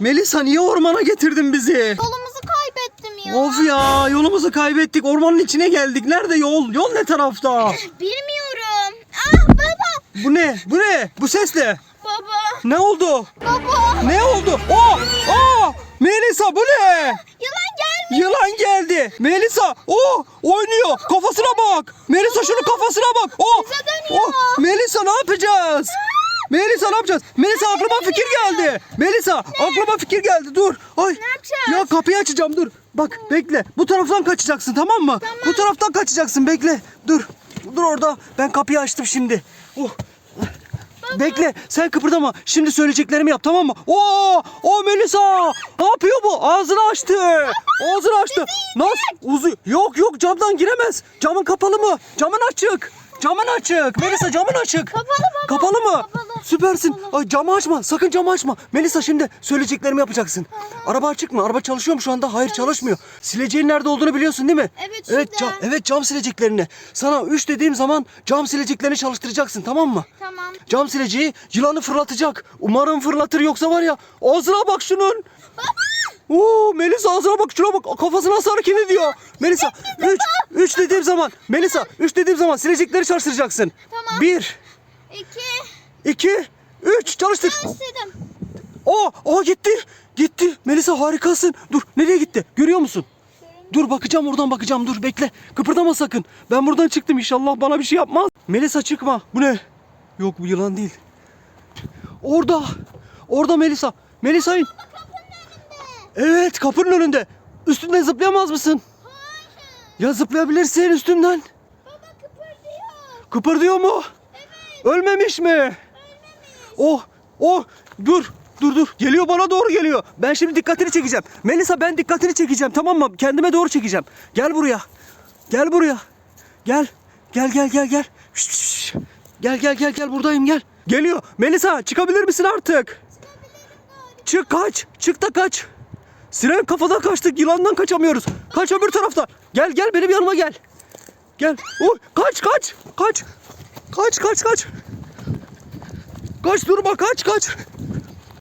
Melisa niye ormana getirdin bizi? Yolumuzu kaybettim ya. Of ya yolumuzu kaybettik. Ormanın içine geldik. Nerede yol? Yol ne tarafta? Bilmiyorum. Ah baba. Bu ne? Bu ne? Bu ses ne? Baba. Ne oldu? Baba. Ne oldu? Oh! Oh! Melisa bu ne? Yılan gelmiş. Yılan geldi. Melisa, oh! Oynuyor. Kafasına bak. Melisa şunun kafasına bak. Oh! Bize dönüyor. Oh! Melisa ne yapacağız? Melisa ne yapacağız? Melisa aklıma fikir geldi. Melisa aklıma fikir geldi. Dur. Ay. Ne? Ya kapıyı açacağım dur. Bak bekle. Bu taraftan kaçacaksın tamam mı? Bu taraftan kaçacaksın bekle. Dur. Dur orada. Ben kapıyı açtım şimdi. Oh. Bekle sen kıpırdama. Şimdi söyleyeceklerimi yap tamam mı? Oo! O Melisa! Ne yapıyor bu? Ağzını açtı. Ağzını açtı. Nasıl? Uzu Yok yok camdan giremez. Camın kapalı mı? Camın açık. Camın açık. Melisa camın açık. Kapalı baba. Kapalı mı? Kapalı. Süpersin. Ay, camı açma. Sakın camı açma. Melisa şimdi söyleyeceklerimi yapacaksın. Araba açık mı? Araba çalışıyor mu şu anda? Hayır çalışmıyor. Sileceğin nerede olduğunu biliyorsun değil mi? Evet, Evet, cam, evet cam sileceklerini. Sana 3 dediğim zaman cam sileceklerini çalıştıracaksın tamam mı? Tamam. Cam sileceği yılanı fırlatacak. Umarım fırlatır yoksa var ya ağzına bak şunun. Oo Melisa ağzına bak şuna bak kafası nasıl hareket ediyor. Melisa 3 3 dediğim zaman Melisa 3 dediğim zaman silecekleri çalıştıracaksın. Tamam. 1 İki. 2 3 çalıştır. Istedim. O o gitti. Gitti. Melisa harikasın. Dur nereye gitti? Görüyor musun? Dur bakacağım oradan bakacağım. Dur bekle. Kıpırdama sakın. Ben buradan çıktım inşallah bana bir şey yapmaz. Melisa çıkma. Bu ne? Yok bu yılan değil. Orada. Orada Melisa. Melisa in. Evet kapının önünde. Üstünden zıplayamaz mısın? Ya zıplayabilirsin üstünden. Baba kıpırdıyor. Kıpırdıyor mu? Ölmemiş mi? Oh, oh, dur. Dur dur. Geliyor bana doğru geliyor. Ben şimdi dikkatini çekeceğim. Melisa ben dikkatini çekeceğim tamam mı? Kendime doğru çekeceğim. Gel buraya. Gel buraya. Gel. Gel gel gel gel. Şşt, şşt. Gel gel gel gel buradayım gel. Geliyor. Melisa çıkabilir misin artık? Çık kaç. Çık da kaç. Siren kafadan kaçtık. Yılandan kaçamıyoruz. Kaç öbür tarafta. Gel gel benim yanıma gel. Gel. Oy, kaç kaç. Kaç. Kaç kaç kaç. Kaç durma kaç kaç.